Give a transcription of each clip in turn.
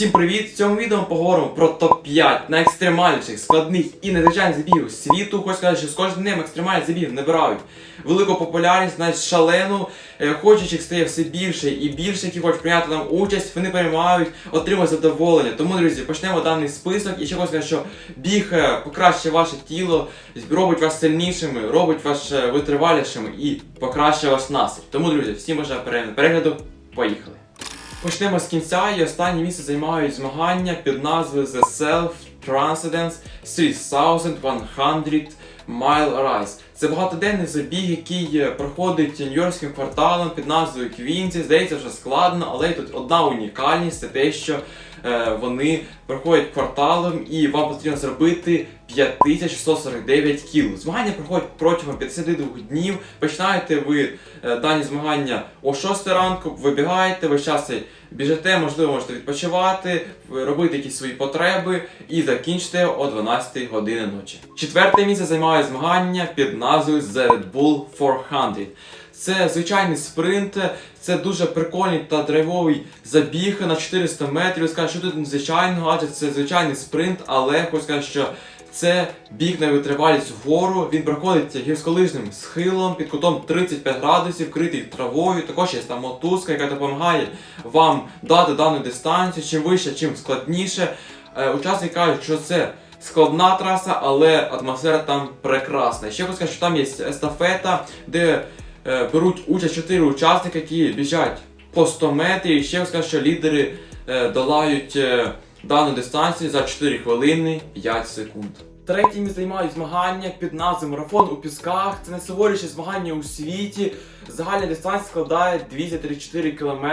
Всім привіт! В цьому відео ми поговоримо про топ-5 найекстремальніших, складних і незвичайних забігів світу. Хочу сказати, що з кожним днем екстремальні забіги набирають велику популярність, навіть шалену. Е, Хочучих стає все більше і більше, які хочуть прийняти там участь, вони переймають, отримують задоволення. Тому, друзі, почнемо даний список. І ще хочу сказати, що біг е, покращує ваше тіло, робить вас сильнішими, робить вас е, витривалішими і покращує ваш настрій. Тому, друзі, всім бажаю перегляду. Поїхали! Почнемо з кінця і останнє місце займають змагання під назвою The Self Transcendence 3100 Mile Rise. Це багатоденний забіг, який е, проходить нью-йоркським кварталом під назвою Квінсі. Здається, вже складно, але тут одна унікальність це те, що е, вони проходять кварталом і вам потрібно зробити 5149 кіл. Змагання проходять протягом 52 днів. Починаєте ви е, дані змагання о 6 ранку, вибігаєте, ви час біжите, можливо, можете відпочивати, робити якісь свої потреби і закінчите о 12 години ночі. Четверте місце займає змагання під назвою The Red Bull 400. Це звичайний спринт, це дуже прикольний та драйвовий забіг на 400 метрів. Скажу, що тут незвичайного, адже це звичайний спринт, але хочу сказати, що це біг на витривалість вгору. Він проходить гірськолижним схилом під кутом 35 градусів, критий травою. Також є там мотузка, яка допомагає вам дати дану дистанцію. Чим вище, чим складніше. Е, Учасники кажуть, що це складна траса, але атмосфера там прекрасна. Ще хочу сказати, що там є естафета, де е, беруть участь 4 учасники, які біжать по 100 метрів. І ще хочу сказати, що лідери е, долають дану дистанцію за 4 хвилини 5 секунд. Третє місце займають змагання під назвою Марафон у пісках. Це найсуворіше змагання у світі. Загальна дистанція складає 234 км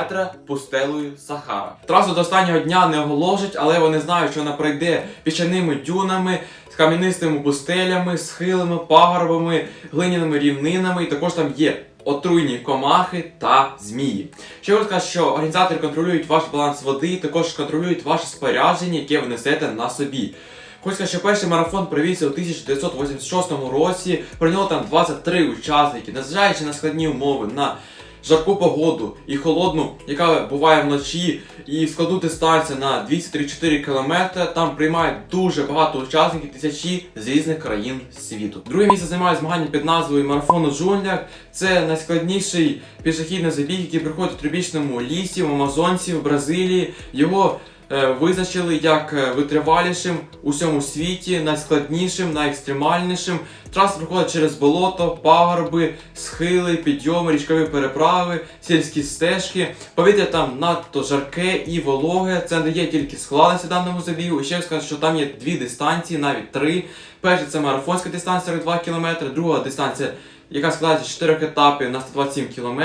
пустелою Сахара. Трасу до останнього дня не оголошать, але вони знають, що вона пройде піщаними дюнами, з кам'янистими пустелями, схилами, пагорбами, глиняними рівнинами. І також там є отруйні комахи та змії. Ще хочу сказати, що організатори контролюють ваш баланс води, також контролюють ваше спорядження, яке ви несете на собі. Хочу що перший марафон провівся у 1986 році. Нього там 23 учасники, незважаючи на складні умови, на жарку погоду і холодну, яка буває вночі, і складу дистанцію на 234 км. Там приймають дуже багато учасників, тисячі з різних країн світу. Друге місце займає змагання під назвою Марафон у джунглях. Це найскладніший пішохідний забіг, який проходить в тропічному лісі, в Амазонці, в Бразилії. Його визначили як е, витривалішим у всьому світі, найскладнішим, найекстремальнішим. Траса проходить через болото, пагорби, схили, підйоми, річкові переправи, сільські стежки. Повітря там надто жарке і вологе. Це не дає тільки складності даному забігу. І ще скажу, що там є дві дистанції, навіть три. Перша це марафонська дистанція 42 км, друга дистанція, яка складається з чотирьох етапів на 127 км.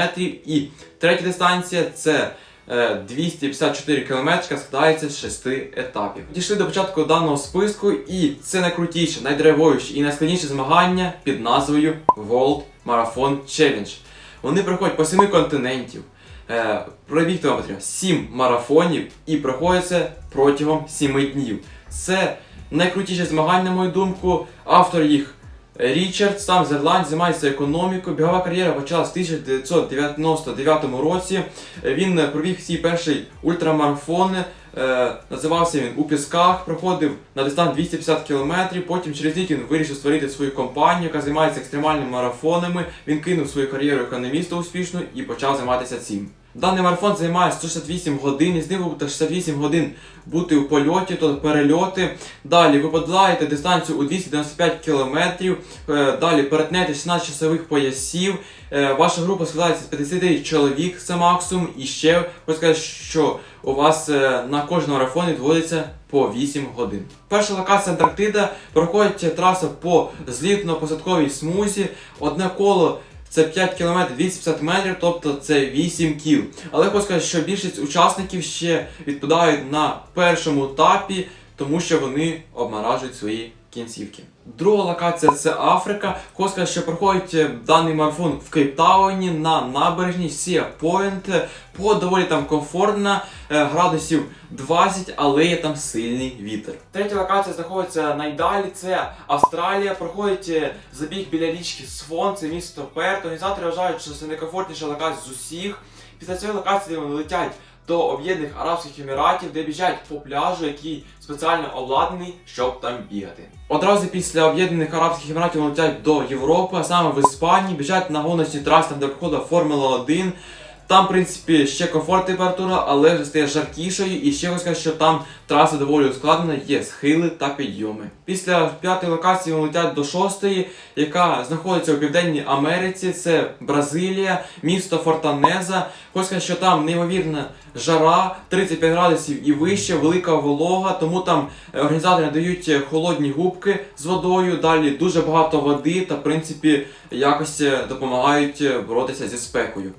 І третя дистанція це е, 254 км, складається з 6 етапів. Дійшли до початку даного списку, і це найкрутіше, найдрайвовіше і найскладніше змагання під назвою World Marathon Challenge. Вони проходять по 7 континентів. Е, Пробігти вам потрібно 7 марафонів і проходяться протягом 7 днів. Це найкрутіше змагання, на мою думку. Автор їх Річард, сам з Ірландії, займається економікою. Бігова кар'єра почалась в 1999 році. Він провів свій перший ультрамарафон. е, Називався він у пісках, проходив на дистанцію 250 км. Потім через рік він вирішив створити свою компанію, яка займається екстремальними марафонами. Він кинув свою кар'єру економіста успішно і почав займатися цим. Даний марафон займає 168 годин, із них ви будете 68 годин бути у польоті, тобто перельоти. Далі ви подолаєте дистанцію у 295 кілометрів. Е, Далі перетнете 16 часових поясів. Е, Ваша група складається з 50 чоловік, це максимум. І ще хочу сказати, що у вас е, на кожному марафоні відводиться по 8 годин. Перша локація Антарктида проходить траса по злітно-посадковій смузі. Одне коло це 5 км 250 метрів, тобто це 8 кіл. Але хочу сказати, що більшість учасників ще відпадають на першому етапі, тому що вони обмаражують свої кінцівки. Друга локація це Африка. Сказати, що проходить е, даний марафон в Кейптауні на набережні Сія Пойнт. По доволі там комфортно, е, градусів 20, але є там сильний вітер. Третя локація знаходиться найдалі. Це Австралія. Проходить е, забіг біля річки Свон, це місто Перт. Організатори вважають, що це найкомфортніша локація з усіх. Після цієї локації вони летять до Об'єднаних Арабських Еміратів, де біжать по пляжу, який спеціально обладнаний, щоб там бігати. Одразу після Об'єднаних Арабських Еміратів летять до Європи, а саме в Іспанії, біжать на гоночній трасі, там де проходить Формула 1. Там, в принципі, ще комфорт температура, але вже стає жаркішою, і ще хочу сказати, що там траса доволі ускладнена, є схили та підйоми. Після п'ятої локації вони летять до шостої, яка знаходиться у Південній Америці. Це Бразилія, місто Фортанеза. Хочу сказати, що там неймовірна жара, 35 градусів і вище, велика волога, тому там організатори дають е, холодні губки з водою. Далі дуже багато води та, в принципі, якось е, допомагають е, боротися зі спекою.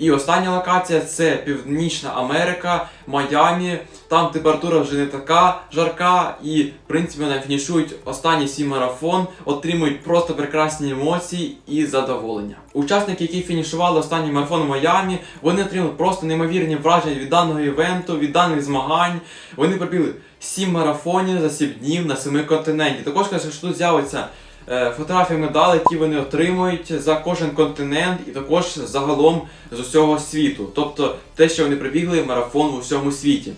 І остання локація це Північна Америка, Майамі. Там температура вже не така жарка, і в принципі вони фінішують останній свій марафон, отримують просто прекрасні емоції і задоволення. Учасники, які фінішували останній марафон в Майамі, вони отримали просто неймовірні враження від даного івенту, від даних змагань. Вони пробігли 7 марафонів за 7 днів на 7 континенті. Також кажуть, що тут з'явиться фотографії медалей, які вони отримують за кожен континент, і також загалом з усього світу. Тобто те, що вони пробігли марафон в усьому світі.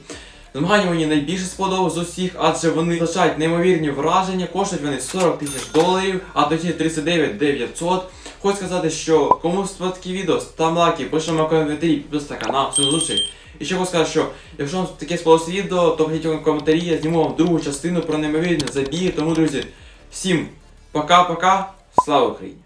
Змагання мені найбільше сподобалось з усіх, адже вони залишають неймовірні враження, коштують вони 40 тисяч доларів, а точніше 39 900. Хочу сказати, що кому сподобалось відео, ставимо лайки, пишемо коментарі, підписуйтесь на канал, все зустріч. І ще хочу сказати, що якщо вам таке сподобалось відео, то пишіть в коментарі, я зніму вам другу частину про неймовірні забіги. Тому, друзі, всім пока-пока, слава Україні!